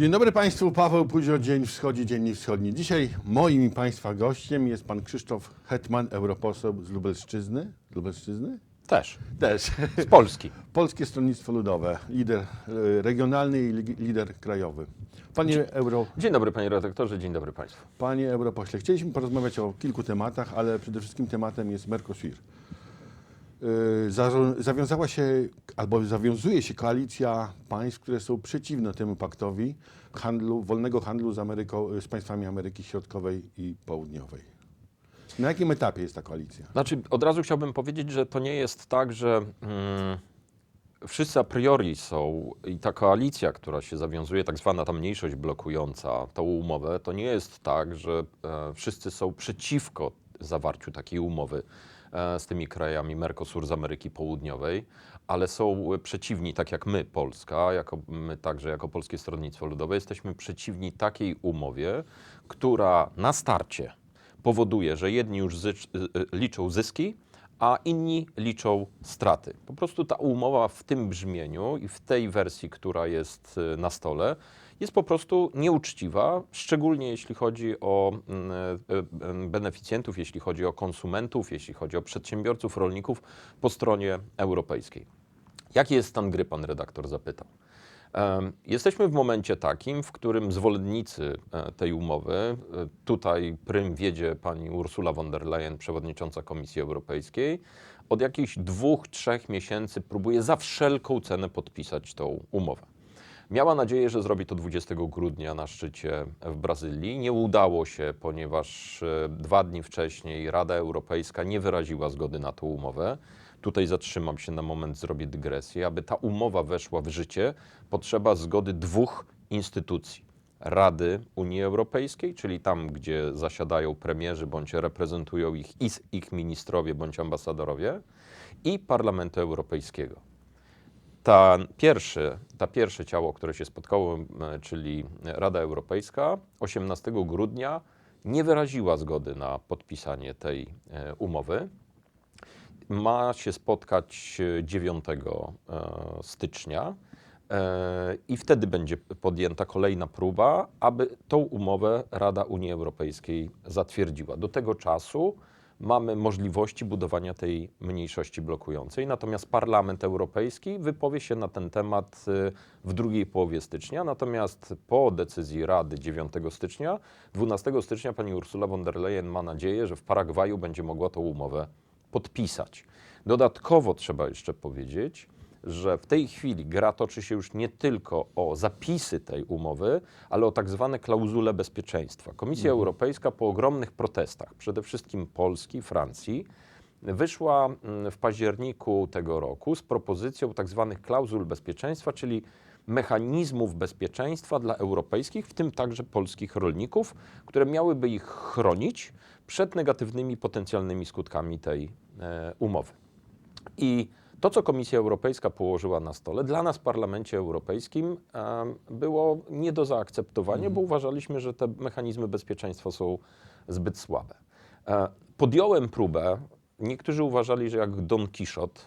Dzień dobry Państwu, Paweł Puzio, Dzień Wschodzi, Dzień Wschodni. Dzisiaj moim i Państwa gościem jest Pan Krzysztof Hetman, europoseł z Lubelszczyzny. Z Lubelszczyzny? Też. Też. Z Polski. Polskie Stronnictwo Ludowe, lider e, regionalny i li- lider krajowy. Panie, euro, Dzień dobry panie redaktorze, dzień dobry państwu. panie europośle, chcieliśmy porozmawiać o kilku tematach, ale przede wszystkim tematem jest Mercosur. Za- Zawiązała się, albo zawiązuje się koalicja państw, które są przeciwne temu paktowi handlu, wolnego handlu z, z państwami Ameryki Środkowej i Południowej. Na jakim etapie jest ta koalicja? Znaczy, od razu chciałbym powiedzieć, że to nie jest tak, że mm, wszyscy a priori są i ta koalicja, która się zawiązuje, tak zwana ta mniejszość blokująca tą umowę, to nie jest tak, że e, wszyscy są przeciwko zawarciu takiej umowy z tymi krajami Mercosur z Ameryki Południowej, ale są przeciwni, tak jak my, Polska, jako, my także jako Polskie Stronnictwo Ludowe, jesteśmy przeciwni takiej umowie, która na starcie powoduje, że jedni już y, y, liczą zyski, a inni liczą straty. Po prostu ta umowa w tym brzmieniu i w tej wersji, która jest y, na stole, jest po prostu nieuczciwa, szczególnie jeśli chodzi o mm, y, y, beneficjentów, jeśli chodzi o konsumentów, jeśli chodzi o przedsiębiorców, rolników po stronie europejskiej. Jaki jest stan gry, pan redaktor zapytał. Jesteśmy w momencie takim, w którym zwolennicy e, tej umowy, e, tutaj prym wiedzie pani Ursula von der Leyen, przewodnicząca Komisji Europejskiej, od jakichś dwóch, trzech miesięcy próbuje za wszelką cenę podpisać tą umowę. Miała nadzieję, że zrobi to 20 grudnia na szczycie w Brazylii. Nie udało się, ponieważ e, dwa dni wcześniej Rada Europejska nie wyraziła zgody na tą umowę. Tutaj zatrzymam się na moment, zrobię dygresję. Aby ta umowa weszła w życie, potrzeba zgody dwóch instytucji. Rady Unii Europejskiej, czyli tam, gdzie zasiadają premierzy bądź reprezentują ich ich, ich ministrowie bądź ambasadorowie, i Parlamentu Europejskiego ta pierwszy, ta pierwsze ciało, które się spotkało, czyli Rada Europejska, 18 grudnia nie wyraziła zgody na podpisanie tej e, umowy. Ma się spotkać e, 9 e, stycznia e, i wtedy będzie podjęta kolejna próba, aby tą umowę Rada Unii Europejskiej zatwierdziła. Do tego czasu mamy możliwości budowania tej mniejszości blokującej. Natomiast Parlament Europejski wypowie się na ten temat y, w drugiej połowie stycznia. Natomiast po decyzji Rady 9 stycznia, 12 stycznia pani Ursula von der Leyen ma nadzieję, że w Paragwaju będzie mogła tą umowę podpisać. Dodatkowo trzeba jeszcze powiedzieć, że w tej chwili gra toczy się już nie tylko o zapisy tej umowy, ale o tak zwane klauzule bezpieczeństwa. Komisja Europejska po ogromnych protestach, przede wszystkim Polski, Francji, wyszła mm, w październiku tego roku z propozycją tak zwanych klauzul bezpieczeństwa, czyli mechanizmów bezpieczeństwa dla europejskich, w tym także polskich rolników, które miałyby ich chronić przed negatywnymi potencjalnymi skutkami tej e, umowy. I to, co Komisja Europejska położyła na stole, dla nas w Parlamencie Europejskim było nie do zaakceptowania, bo uważaliśmy, że te mechanizmy bezpieczeństwa są zbyt słabe. E, Podjąłem próbę, niektórzy uważali, że jak Don Quixote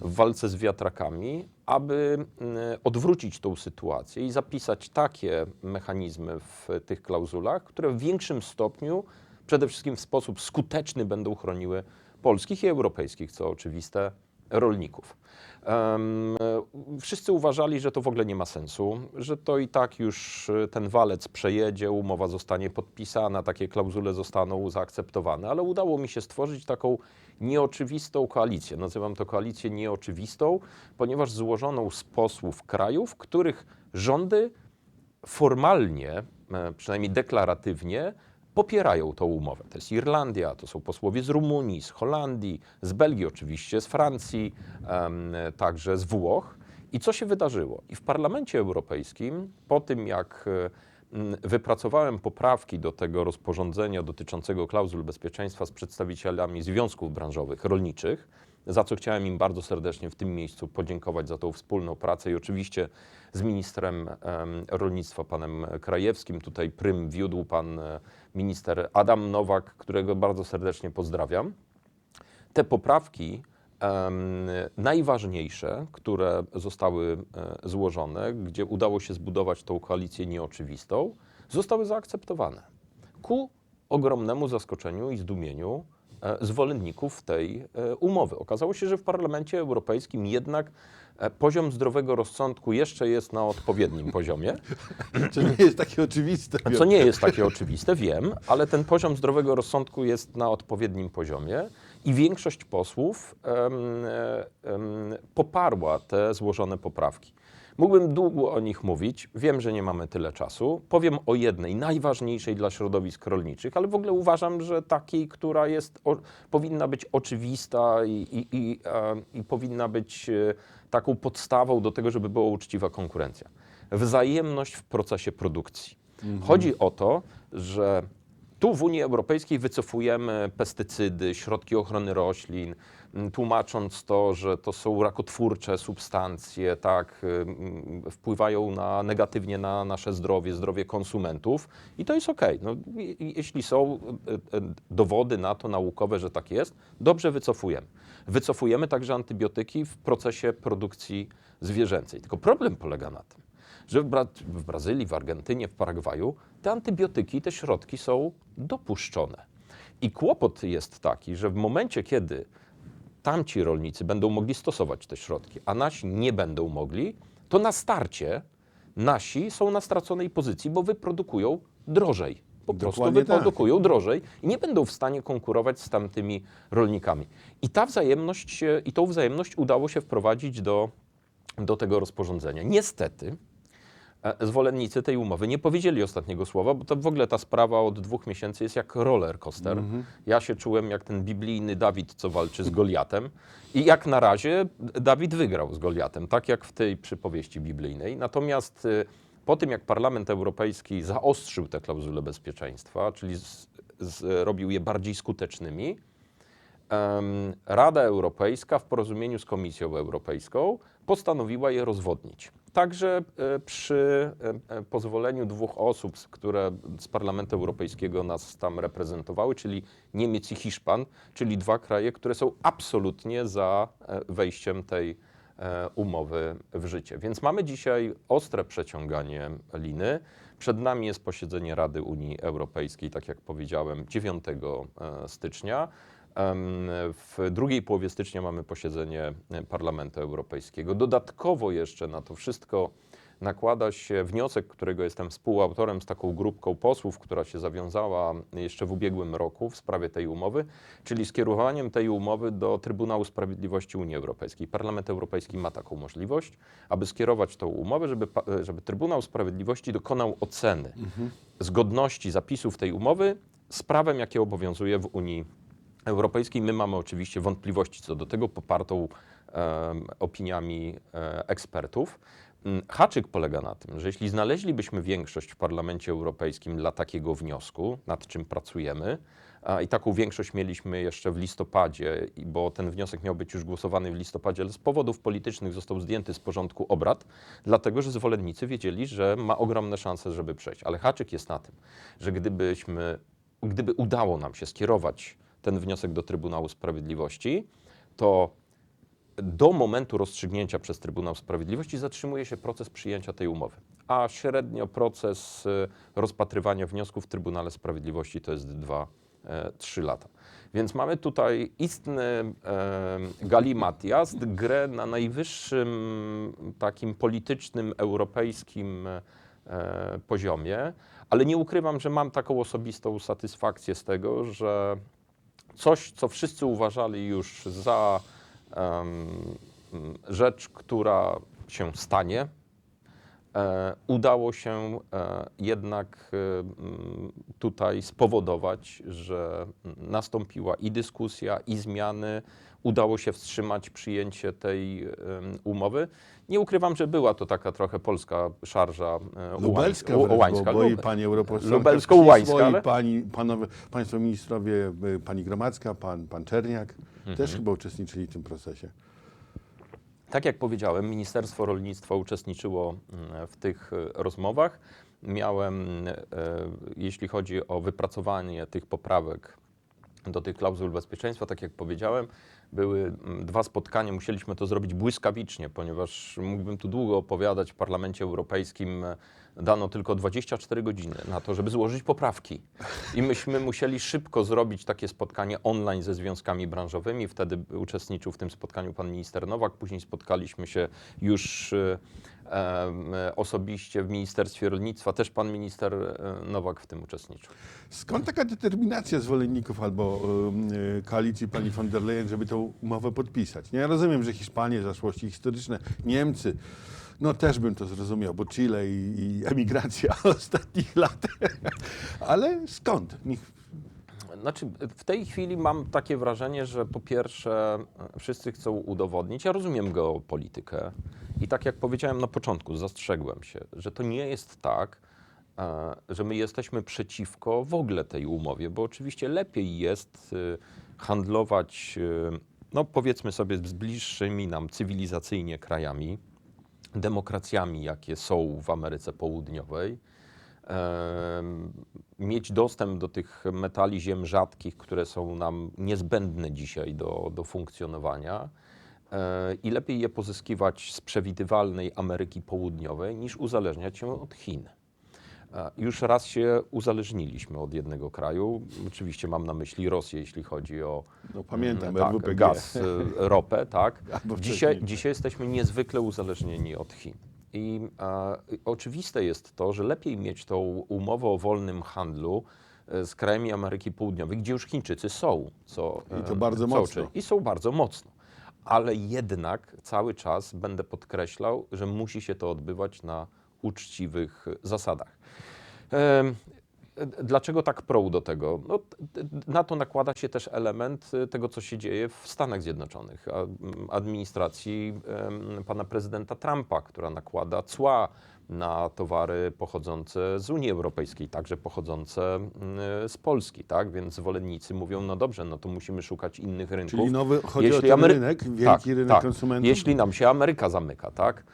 w walce z wiatrakami, aby mm, odwrócić tą sytuację i zapisać takie mechanizmy w tych klauzulach, które w większym stopniu, przede wszystkim w sposób skuteczny będą chroniły polskich i europejskich, co oczywiste, rolników. Wszyscy uważali, że to w ogóle nie ma sensu, że to i tak już e, ten walec przejedzie, umowa zostanie podpisana, takie klauzule zostaną zaakceptowane, ale udało mi się stworzyć taką nieoczywistą koalicję. Nazywam to koalicję nieoczywistą, ponieważ złożoną z posłów krajów, których rządy formalnie, e, przynajmniej deklaratywnie, popierają tą umowę. To jest Irlandia, to są posłowie z Rumunii, z Holandii, z Belgii oczywiście, z Francji, także z Włoch. I co się wydarzyło? I w Parlamencie Europejskim, po tym jak e, wypracowałem poprawki do tego rozporządzenia dotyczącego klauzul bezpieczeństwa z przedstawicielami związków branżowych rolniczych, za co chciałem im bardzo serdecznie w tym miejscu podziękować za tą wspólną pracę i oczywiście z ministrem em, rolnictwa, panem Krajewskim. Tutaj prym wiódł pan e, minister Adam Nowak, którego bardzo serdecznie pozdrawiam. Te poprawki najważniejsze, które zostały e, złożone, gdzie udało się zbudować tą koalicję nieoczywistą, zostały zaakceptowane. Ku ogromnemu zaskoczeniu i zdumieniu zwolenników tej e, umowy. Okazało się, że w Parlamencie Europejskim jednak e, poziom zdrowego rozsądku jeszcze jest na odpowiednim poziomie. To nie jest takie oczywiste. Co nie jest takie oczywiste, wiem, ale ten poziom zdrowego rozsądku jest na odpowiednim poziomie i większość posłów em, em, poparła te złożone poprawki. Mógłbym długo o nich mówić, wiem, że nie mamy tyle czasu. Powiem o jednej, najważniejszej dla środowisk rolniczych, ale w ogóle uważam, że takiej, która jest, o, powinna być oczywista i, i, i, e, i powinna być e, taką podstawą do tego, żeby była uczciwa konkurencja. Wzajemność w procesie produkcji. Chodzi o to, że tu w Unii Europejskiej wycofujemy pestycydy, środki ochrony roślin, tłumacząc to, że to są rakotwórcze substancje, tak, ym, wpływają na, negatywnie na nasze zdrowie, zdrowie konsumentów i to jest okej. No, jeśli są y, y, dowody na to naukowe, że tak jest, dobrze wycofujemy. Wycofujemy także antybiotyki w procesie produkcji zwierzęcej. Tylko problem polega na tym, że w, Bra- w Brazylii, w Argentynie, w Paragwaju te antybiotyki, te środki są dopuszczone. I kłopot jest taki, że w momencie, kiedy tamci rolnicy będą mogli stosować te środki, a nasi nie będą mogli, to na starcie nasi są na straconej pozycji, bo wyprodukują drożej. Po prostu Dokładnie tak. wyprodukują drożej i nie będą w stanie konkurować z tamtymi rolnikami. I ta wzajemność, i tą wzajemność udało się wprowadzić do, do tego rozporządzenia. Niestety, Zwolennicy tej umowy nie powiedzieli ostatniego słowa, bo to w ogóle ta sprawa od dwóch miesięcy jest jak roller coaster. Ja się czułem jak ten biblijny Dawid, co walczy z Goliatem. I jak na razie Dawid wygrał z Goliatem, tak jak w tej przypowieści biblijnej. Natomiast y, po tym, jak Parlament Europejski zaostrzył te klauzule bezpieczeństwa, czyli zrobił je bardziej skutecznymi, Rada Europejska w porozumieniu z Komisją Europejską postanowiła je rozwodnić. Także e, przy e, pozwoleniu dwóch osób, które z Parlamentu Europejskiego nas tam reprezentowały, czyli Niemiec i Hiszpan, czyli dwa kraje, które są absolutnie za e, wejściem tej umowy w życie. Więc mamy dzisiaj ostre przeciąganie liny. Przed nami jest posiedzenie Rady Unii Europejskiej, tak jak powiedziałem, 9 e, stycznia. W drugiej połowie stycznia mamy posiedzenie Parlamentu Europejskiego. Dodatkowo jeszcze na to wszystko nakłada się wniosek, którego jestem współautorem z taką grupką posłów, która się zawiązała jeszcze w ubiegłym roku w sprawie tej umowy, czyli skierowaniem tej umowy do Trybunału Sprawiedliwości Unii Europejskiej. Parlament Europejski ma taką możliwość, aby skierować tą umowę, żeby, żeby Trybunał Sprawiedliwości dokonał oceny zgodności zapisów tej umowy z prawem, jakie obowiązuje w Unii Europejskiej. My mamy oczywiście wątpliwości co do tego, popartą em, opiniami e, ekspertów. Mm, Haczyk polega na tym, że jeśli znaleźlibyśmy większość w Parlamencie Europejskim dla takiego wniosku, nad czym pracujemy, i taką większość mieliśmy jeszcze w listopadzie, bo ten wniosek miał być już głosowany w listopadzie, ale z powodów politycznych został zdjęty z porządku obrad, dlatego że zwolennicy wiedzieli, że ma ogromne szanse, żeby przejść. Ale haczyk jest na tym, że gdybyśmy, gdyby udało nam się skierować ten wniosek do Trybunału Sprawiedliwości, to do momentu rozstrzygnięcia przez Trybunał Sprawiedliwości zatrzymuje się proces przyjęcia tej umowy, a średnio proces y, rozpatrywania wniosków w Trybunale Sprawiedliwości to jest 2-3 lata. Więc mamy tutaj istny e, galimatias, grę na najwyższym takim politycznym, europejskim e, poziomie, ale nie ukrywam, że mam taką osobistą satysfakcję z tego, że coś, co wszyscy uważali już za em, rzecz, która się stanie, e, udało się e, jednak e, tutaj spowodować, że nastąpiła i dyskusja, i zmiany. Udało się wstrzymać przyjęcie tej umowy. Nie ukrywam, że była to taka trochę polska szarża e, Lubelska, ułańska. wręcz, ułańska, bo, bo i pani europosłanka Lubelsko-ułańska, Ścisło, ale- pani, panowie, państwo ministrowie, y, pani Gromadzka, pan, pan Czerniak Mhm. też chyba uczestniczyli w tym procesie. Tak jak powiedziałem, Ministerstwo Rolnictwa uczestniczyło mm, w tych e, rozmowach. Miałem, e, jeśli chodzi o wypracowanie tych poprawek, do tych klauzul bezpieczeństwa, tak jak powiedziałem, były mm, dwa spotkania, musieliśmy to zrobić błyskawicznie, ponieważ mógłbym tu długo opowiadać, w Parlamencie Europejskim e, dano tylko 24 godziny na to, żeby złożyć poprawki. I myśmy musieli szybko zrobić takie spotkanie online ze związkami branżowymi. Wtedy uczestniczył w tym spotkaniu pan minister Nowak. Później spotkaliśmy się już e, osobiście w Ministerstwie Rolnictwa. Też pan minister e, Nowak w tym uczestniczył. Skąd taka determinacja zwolenników albo y, koalicji pani von der Leyen, żeby tą umowę podpisać? Nie, ja rozumiem, że Hiszpanie, zaszłości historyczne, Niemcy, no też bym to zrozumiał, bo Chile i, i emigracja ostatnich lat. Ale skąd? Niech, Znaczy, w tej chwili mam takie wrażenie, że po pierwsze wszyscy chcą udowodnić, ja rozumiem geopolitykę i tak jak powiedziałem na początku, zastrzegłem się, że to nie jest tak, e, że my jesteśmy przeciwko w ogóle tej umowie, bo oczywiście lepiej jest e, handlować, e, no powiedzmy sobie, z bliższymi nam cywilizacyjnie krajami, demokracjami, jakie są w Ameryce Południowej, mieć dostęp do tych metali ziem rzadkich, które są nam niezbędne dzisiaj do, do funkcjonowania. e, I lepiej je pozyskiwać z przewidywalnej Ameryki Południowej, niż uzależniać się od Chin. E, Już raz się uzależniliśmy od jednego kraju. Oczywiście mam na myśli Rosję, jeśli chodzi o no pamiętam, tak, RWPG. gaz, e, ropę, tak. Dzisiaj, dzisiaj jesteśmy niezwykle uzależnieni od Chin. I e, oczywiste jest to, że lepiej mieć tą umowę o wolnym handlu e, z krajami Ameryki Południowej, gdzie już Chińczycy są. Co, I to e, bardzo co mocno. I są bardzo mocno. Ale jednak cały czas będę podkreślał, że musi się to odbywać na uczciwych zasadach. Dlaczego tak proł do tego? No, na to nakłada się też element y, tego, co się dzieje w Stanach Zjednoczonych, a- m, administracji pana prezydenta Trumpa, która nakłada cła na towary pochodzące z Unii Europejskiej, także pochodzące mm, z Polski, tak? Więc zwolennicy mówią, no dobrze, no to musimy szukać innych rynków. Czyli nowy, chodzi o Jeśli ten Amery- rynek, wielki tak, rynek tak. konsumentów. Jeśli nam się Ameryka zamyka, tak?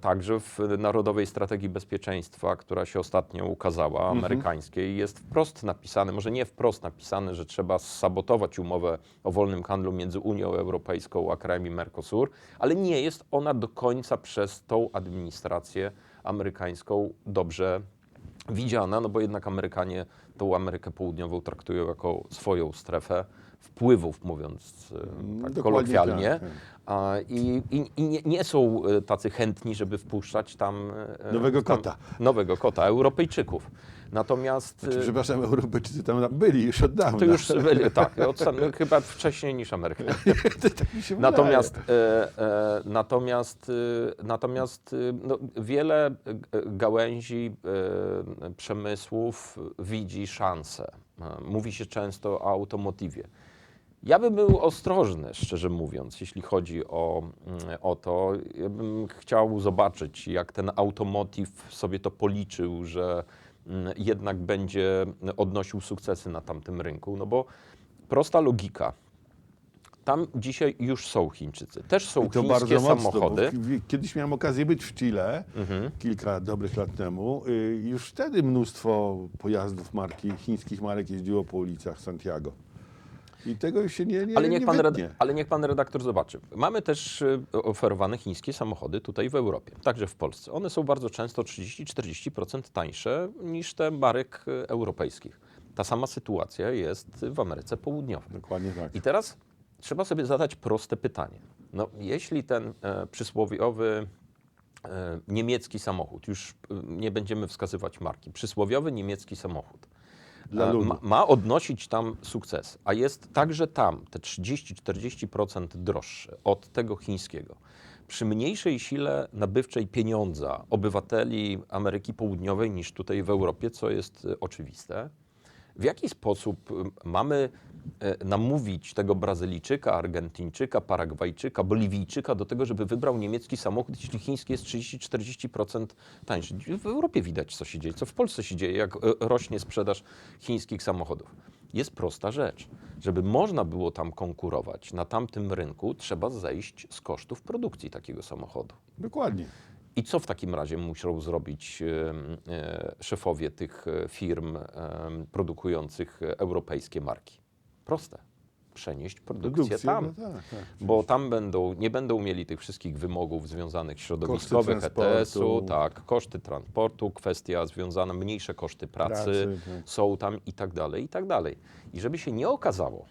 Także w Narodowej Strategii Bezpieczeństwa, która się ostatnio ukazała, Mhm. amerykańskiej, jest wprost napisane, może nie wprost napisane, że trzeba sabotować umowę o wolnym handlu między Unią Europejską a krajami Mercosur, ale nie jest ona do końca przez tą administrację amerykańską dobrze widziana, no bo jednak Amerykanie tą Amerykę Południową traktują jako swoją strefę wpływów, mówiąc e, tak dokładnie kolokwialnie. tak, I, i, i nie, nie są e, tacy chętni, żeby wpuszczać tam e, Nowego tam, kota. Nowego kota, Europejczyków. Natomiast Znaczy, przepraszam, Europejczycy tam byli już od dawna. to już byli, tak, od, sam- chyba wcześniej niż Amerykanie. tak mi się Natomiast, e, e, natomiast, e, natomiast no, wiele gałęzi przemysłów widzi szansę. Mówi się często o automotywie. Ja bym był ostrożny, szczerze mówiąc, jeśli chodzi o, mm, o to. Ja bym chciał zobaczyć, jak ten automotive sobie to policzył, że mm, jednak będzie odnosił sukcesy na tamtym rynku. No bo prosta logika. Tam dzisiaj już są Chińczycy. Też są I to chińskie bardzo samochody. mocno, bo kiedyś miałem okazję być w Chile, Mhm. kilka dobrych lat temu. y, Już wtedy mnóstwo pojazdów marki, chińskich marek jeździło po ulicach Santiago. I tego się nie, nie, Ale niech, nie pan wytnie. ale niech pan redaktor zobaczy. Mamy też y, oferowane chińskie samochody tutaj w Europie, także w Polsce. One są bardzo często 30-40% tańsze niż te marek y, europejskich. Ta sama sytuacja jest w Ameryce Południowej. Dokładnie tak. I teraz trzeba sobie zadać proste pytanie. No, jeśli ten e, przysłowiowy e, niemiecki samochód, już e, nie będziemy wskazywać marki, przysłowiowy niemiecki samochód Dla e, ludu. ma, ma odnosić tam sukces, a jest także tam te 30-40% droższy od tego chińskiego. Przy mniejszej sile nabywczej pieniądza obywateli Ameryki Południowej niż tutaj w Europie, co jest e, oczywiste, w jaki sposób mamy namówić tego Brazylijczyka, Argentyńczyka, Paragwajczyka, Boliwijczyka do tego, żeby wybrał niemiecki samochód, jeśli chiński jest 30-40% tańszy? W Europie widać, co się dzieje, co w Polsce się dzieje, jak e, rośnie sprzedaż chińskich samochodów. Jest prosta rzecz. Żeby można było tam konkurować na tamtym rynku, trzeba zejść z kosztów produkcji takiego samochodu. Dokładnie. I co w takim razie muszą zrobić e, szefowie tych e, firm produkujących e, europejskie marki? Proste. Przenieść produkcję, Produkcję, tam. no tak, tak. Bo tam będą, nie będą mieli tych wszystkich wymogów związanych środowiskowych. ETS-u, tak, koszty transportu, kwestia związana, mniejsze koszty pracy, Pracy, tak. są tam i tak dalej, i tak dalej. I żeby się nie okazało,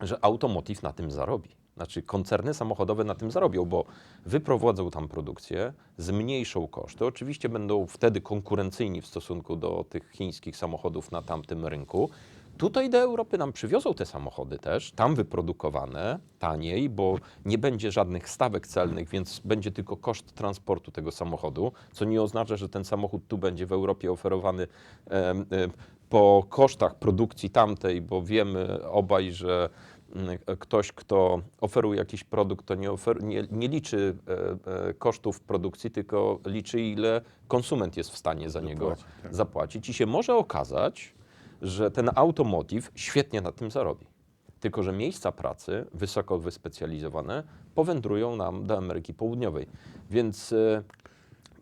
że automotive na tym zarobi. Znaczy koncerny samochodowe na tym zarobią, bo wyprowadzą tam produkcję, zmniejszą koszty. Oczywiście będą wtedy konkurencyjni w stosunku do tych chińskich samochodów na tamtym rynku. Tutaj do Europy nam przywiozą te samochody też, tam wyprodukowane, taniej, bo nie będzie żadnych stawek celnych, więc będzie tylko koszt transportu tego samochodu, co nie oznacza, że ten samochód tu będzie w Europie oferowany em, em, po kosztach produkcji tamtej, bo wiemy obaj, że mm, ktoś, kto oferuje jakiś produkt, to nie, nie, nie liczy e, e, kosztów produkcji, tylko liczy, ile konsument jest w stanie za niego Zapłacić, tak. zapłacić. I się może okazać, że ten automotive świetnie na tym zarobi. Tylko, że miejsca pracy wysoko wyspecjalizowane powędrują nam do Ameryki Południowej. Więc e,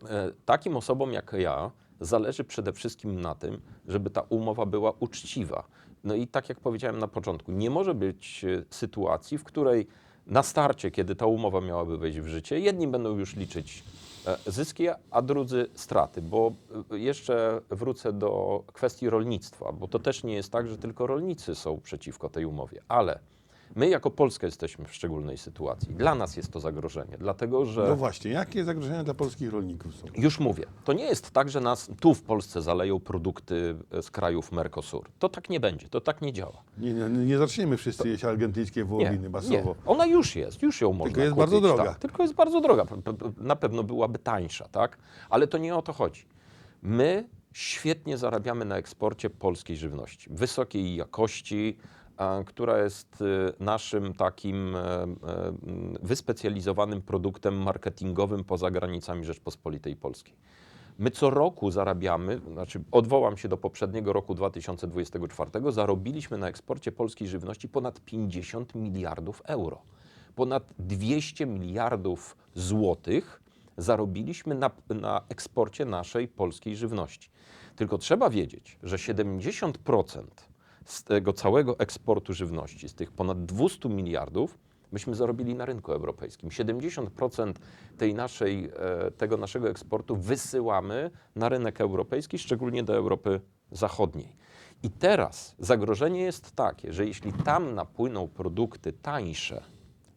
e, takim osobom jak ja zależy przede wszystkim na tym, żeby ta umowa była uczciwa. No i tak jak powiedziałem na początku, nie może być e, sytuacji, w której na starcie, kiedy ta umowa miałaby wejść w życie, jedni będą już liczyć zyski, a drudzy straty, bo e, jeszcze wrócę do kwestii rolnictwa, bo to też nie jest tak, że tylko rolnicy są przeciwko tej umowie, ale my jako Polska jesteśmy w szczególnej sytuacji. Dla nas jest to zagrożenie, dlatego że... No właśnie, jakie zagrożenia dla polskich rolników są? Już mówię, to nie jest tak, że nas tu w Polsce zaleją produkty e, z krajów Mercosur. To tak nie będzie, to tak nie działa. Nie, nie, nie zaczniemy wszyscy jeść argentyńskie wołowiny nie, masowo. ona już jest, już ją można jest kupić, bardzo droga. Tak, tylko jest bardzo droga, na pewno byłaby tańsza, tak? Ale to nie o to chodzi. My świetnie zarabiamy na eksporcie polskiej żywności, wysokiej jakości, która jest y, naszym takim e, e, wyspecjalizowanym produktem marketingowym poza granicami Rzeczpospolitej Polskiej. My co roku zarabiamy, znaczy odwołam się do poprzedniego roku 2024, zarobiliśmy na eksporcie polskiej żywności ponad 50 miliardów euro. Ponad 200 miliardów złotych zarobiliśmy na, na eksporcie naszej polskiej żywności. Tylko trzeba wiedzieć, że 70% z tego całego eksportu żywności, z tych ponad 200 miliardów, myśmy zarobili na rynku europejskim. 70% tej naszej, e, tego naszego eksportu wysyłamy na rynek europejski, szczególnie do Europy Zachodniej. I teraz zagrożenie jest takie, że jeśli tam napłyną produkty tańsze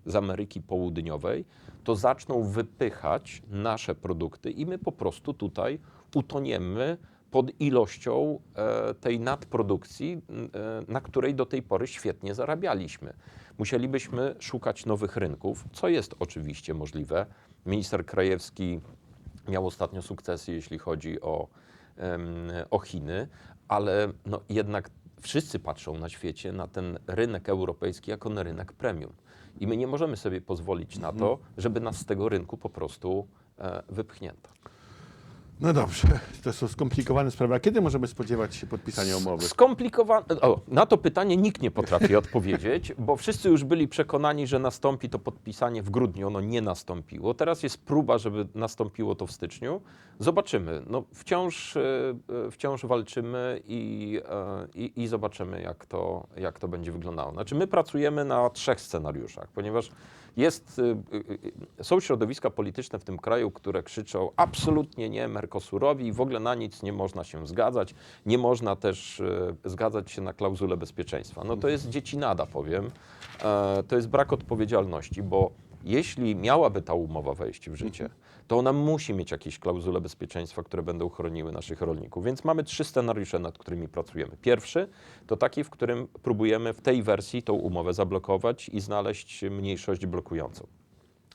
z Ameryki Południowej, to zaczną wypychać nasze produkty i my po prostu tutaj utoniemy pod ilością e, tej nadprodukcji, e, na której do tej pory świetnie zarabialiśmy. Musielibyśmy szukać nowych rynków, co jest oczywiście możliwe. Minister Krajewski miał ostatnio sukcesy, jeśli chodzi o, o Chiny, ale no, jednak wszyscy patrzą na świecie na ten rynek europejski jako na rynek premium. I my nie możemy sobie pozwolić na to, żeby nas z tego rynku po prostu e, wypchnięto. No dobrze, to są skomplikowane sprawy. A kiedy możemy spodziewać się podpisania umowy? Skomplikowane. O, na to pytanie nikt nie potrafi odpowiedzieć, bo wszyscy już byli przekonani, że nastąpi to podpisanie w grudniu. Ono nie nastąpiło. Teraz jest próba, żeby nastąpiło to w styczniu. Zobaczymy. No, wciąż, e, e, wciąż walczymy i, e, i, i zobaczymy, jak to, jak to będzie wyglądało. Znaczy, my pracujemy na trzech scenariuszach, ponieważ jest, y, y, y, są środowiska polityczne w tym kraju, które krzyczą absolutnie nie Mercosurowi i w ogóle na nic nie można się zgadzać. Nie można też zgadzać się na klauzulę bezpieczeństwa. No to jest dziecinada, powiem. E, To jest brak odpowiedzialności, bo jeśli miałaby ta umowa wejść w życie, to ona musi mieć jakieś klauzule bezpieczeństwa, które będą chroniły naszych rolników. Więc mamy trzy scenariusze, nad którymi pracujemy. Pierwszy to taki, w którym próbujemy w tej wersji tą umowę zablokować i znaleźć mniejszość blokującą.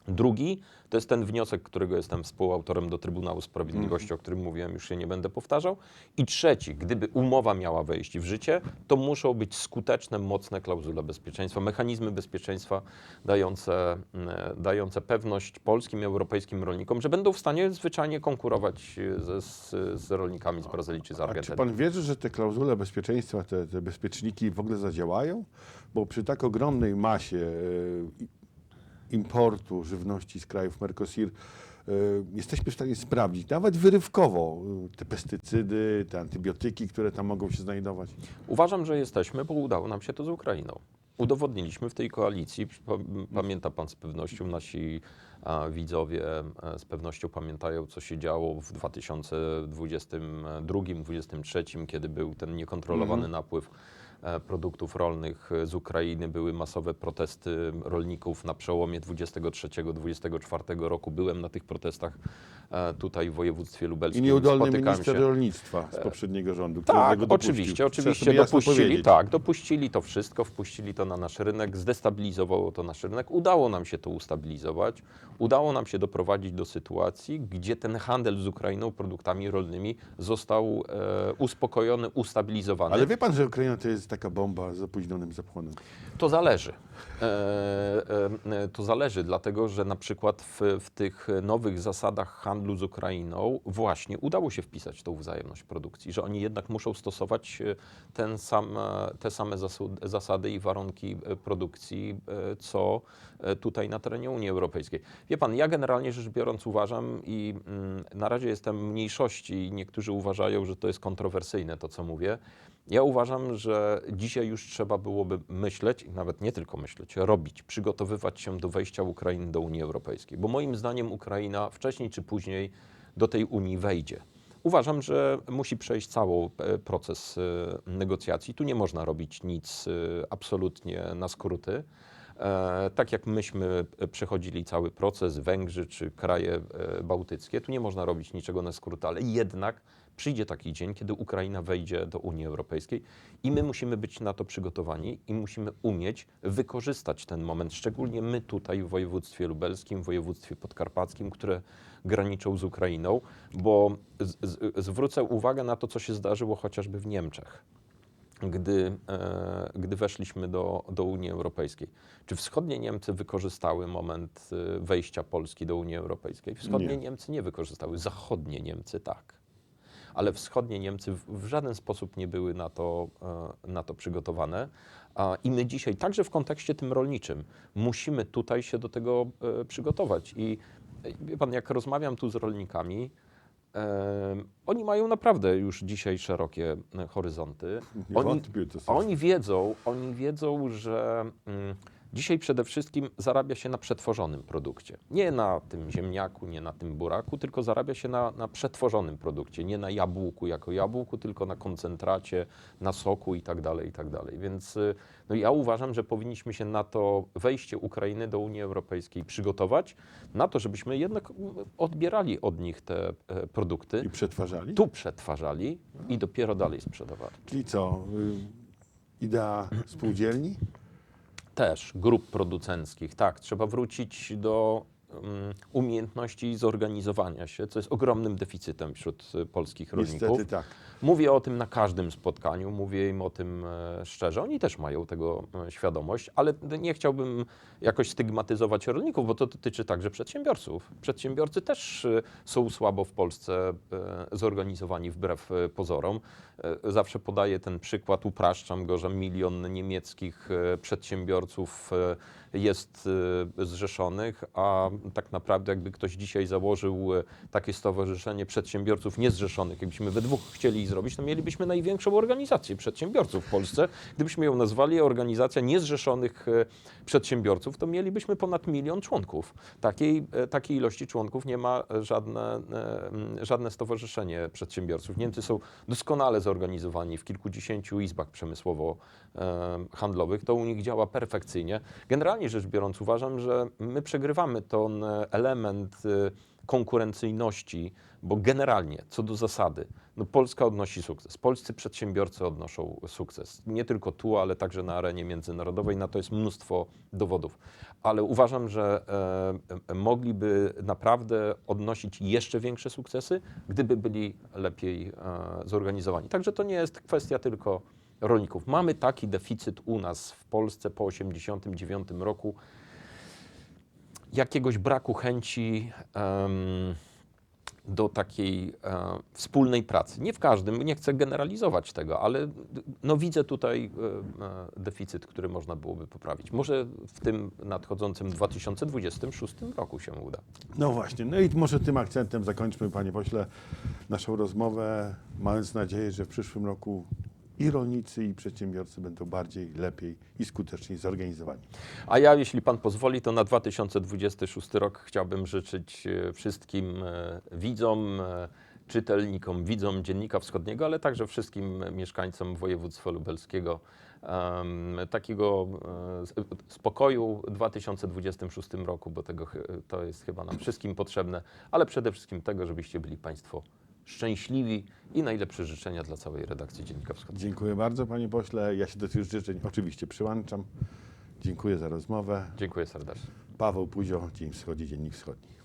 Drugi to jest ten wniosek, którego jestem współautorem do Trybunału Sprawiedliwości, o którym mówiłem, już się nie będę powtarzał. I trzeci, gdyby umowa miała wejść w życie, to muszą być skuteczne, mocne klauzule bezpieczeństwa, mechanizmy bezpieczeństwa dające, mm, dające pewność polskim i europejskim rolnikom, że będą w stanie zwyczajnie konkurować ze, z, z rolnikami z Brazylii czy z A czy Argentyny. pan wierzy, że te klauzule bezpieczeństwa, te, te bezpieczniki w ogóle zadziałają? Bo przy tak ogromnej masie e, importu żywności z krajów Mercosur y, jesteśmy w stanie sprawdzić, nawet wyrywkowo, y, te pestycydy, te antybiotyki, które tam mogą się znajdować? Uważam, że jesteśmy, bo udało nam się to z Ukrainą. Udowodniliśmy w tej koalicji, pa- pamięta Pan z pewnością, nasi widzowie e, z pewnością pamiętają, co się działo w 2022-2023, kiedy był ten niekontrolowany napływ e, produktów rolnych z Ukrainy. Były masowe protesty rolników na przełomie 23-24 roku. Byłem na tych protestach e, tutaj w województwie I lubelskim. nieudolny Spotykałem minister się. rolnictwa z poprzedniego rządu, Tak, oczywiście, oczywiście dopuścili, powiedzieć. tak, dopuścili to wszystko, wpuścili to na nasz rynek, zdestabilizowało to nasz rynek. Udało nam się to ustabilizować, udało nam się doprowadzić do sytuacji, gdzie ten handel z Ukrainą produktami rolnymi został e, uspokojony, ustabilizowany. Ale wie pan, że Ukraina to jest taka bomba z opóźnionym zapłonem. To zależy. E, e, e, to zależy, dlatego że na przykład w, w tych nowych zasadach handlu z Ukrainą właśnie udało się wpisać tą wzajemność produkcji, że oni jednak muszą stosować e, ten sam, e, te same zasady i warunki produkcji, co tutaj na terenie Unii Europejskiej. Wie pan, ja generalnie rzecz biorąc uważam i mm, na razie jestem mniejszości i niektórzy uważają, że to jest kontrowersyjne to, co mówię. Ja uważam, że dzisiaj już trzeba byłoby myśleć, i nawet nie tylko myśleć, robić, przygotowywać się do wejścia Ukrainy do Unii Europejskiej, bo moim zdaniem Ukraina wcześniej czy później do tej Unii wejdzie. Uważam, że musi przejść cały e, proces e, negocjacji. Tu nie można robić nic e, absolutnie na skróty. Tak jak myśmy przechodzili cały proces, Węgrzy czy kraje bałtyckie, tu nie można robić niczego na skróty, ale jednak przyjdzie taki dzień, kiedy Ukraina wejdzie do Unii Europejskiej i my musimy być na to przygotowani i musimy umieć wykorzystać ten moment, szczególnie my tutaj w województwie lubelskim, w województwie podkarpackim, które graniczą z Ukrainą, bo z, z, zwrócę uwagę na to, co się zdarzyło chociażby w Niemczech gdy, e, gdy weszliśmy do, do Unii Europejskiej. Czy wschodnie Niemcy wykorzystały moment e, wejścia Polski do Unii Europejskiej? Wschodnie Nie. Niemcy nie wykorzystały, zachodnie Niemcy tak. Ale wschodnie Niemcy w, w żaden sposób nie były na to, e, na to przygotowane. I my dzisiaj, także w kontekście tym rolniczym, musimy tutaj się do tego e, przygotować. I e, wie pan, jak rozmawiam tu z rolnikami, Oni mają naprawdę już dzisiaj szerokie horyzonty. Oni, oni wiedzą, oni wiedzą, że mm, dzisiaj przede wszystkim zarabia się na przetworzonym produkcie. Nie na tym ziemniaku, nie na tym buraku, tylko zarabia się na, na przetworzonym produkcie. Nie na jabłku jako jabłku, tylko na koncentracie, na soku i tak dalej, i tak dalej. Więc y, no ja uważam, że powinniśmy się na to wejście Ukrainy do Unii Europejskiej przygotować, na to, żebyśmy jednak odbierali od nich te e, produkty, I przetwarzali? tu przetwarzali i dopiero dalej sprzedawali. Czyli co? y, Idea spółdzielni? Też grup producenckich, tak. Trzeba wrócić do umiejętności zorganizowania się, co jest ogromnym deficytem wśród y, polskich rolników. Niestety tak. Mówię o tym na każdym spotkaniu, mówię im o tym e, szczerze. Oni też mają tego e, świadomość, ale nie chciałbym jakoś stygmatyzować rolników, bo to dotyczy także przedsiębiorców. Przedsiębiorcy też e, są słabo w Polsce e, zorganizowani wbrew e, pozorom. E, Zawsze podaję ten przykład, upraszczam go, że milion niemieckich e, przedsiębiorców e, jest e, zrzeszonych, a tak naprawdę jakby ktoś dzisiaj założył e, takie stowarzyszenie przedsiębiorców niezrzeszonych, jakbyśmy we dwóch chcieli zrobić, to mielibyśmy największą organizację przedsiębiorców w Polsce. Gdybyśmy ją nazwali Organizacja Niezrzeszonych e, Przedsiębiorców, to mielibyśmy ponad milion członków. Takiej, e, takiej ilości członków nie ma żadne, żadne stowarzyszenie przedsiębiorców. Niemcy są doskonale zorganizowani w kilkudziesięciu izbach przemysłowo-handlowych. To u nich działa perfekcyjnie. Generalnie rzecz biorąc, uważam, że my przegrywamy ten e, element e, konkurencyjności, bo generalnie, co do zasady, no Polska odnosi sukces. Polscy przedsiębiorcy odnoszą sukces. Nie tylko tu, ale także na arenie międzynarodowej. Na to jest mnóstwo dowodów. Ale uważam, że e, e, mogliby naprawdę odnosić jeszcze większe sukcesy, gdyby byli lepiej e, zorganizowani. Także to nie jest kwestia tylko rolników. Mamy taki deficyt u nas w Polsce po 1989 roku jakiegoś braku chęci em, do takiej e, wspólnej pracy. Nie w każdym, nie chcę generalizować tego, ale no, widzę tutaj e, deficyt, który można byłoby poprawić. Może w tym nadchodzącym 2026 roku się uda. No właśnie, no i może tym akcentem zakończmy, panie pośle, naszą rozmowę, mając nadzieję, że w przyszłym roku i rolnicy, i przedsiębiorcy będą bardziej, lepiej i skuteczniej zorganizowani. A ja, jeśli Pan pozwoli, to na 2026 rok chciałbym życzyć e, wszystkim e, widzom, e, czytelnikom, widzom Dziennika Wschodniego, ale także wszystkim mieszkańcom województwa lubelskiego em, takiego spokoju w 2026 roku, bo tego, to jest chyba nam wszystkim potrzebne, ale przede wszystkim tego, żebyście byli Państwo szczęśliwi i najlepsze życzenia dla całej redakcji Dziennika Wschodniego. Dziękuję bardzo, panie pośle. Ja się do tych życzeń oczywiście przyłączam. Dziękuję za rozmowę. Dziękuję serdecznie. Paweł Puzio, Dzień Wschodni, Dziennik Wschodni.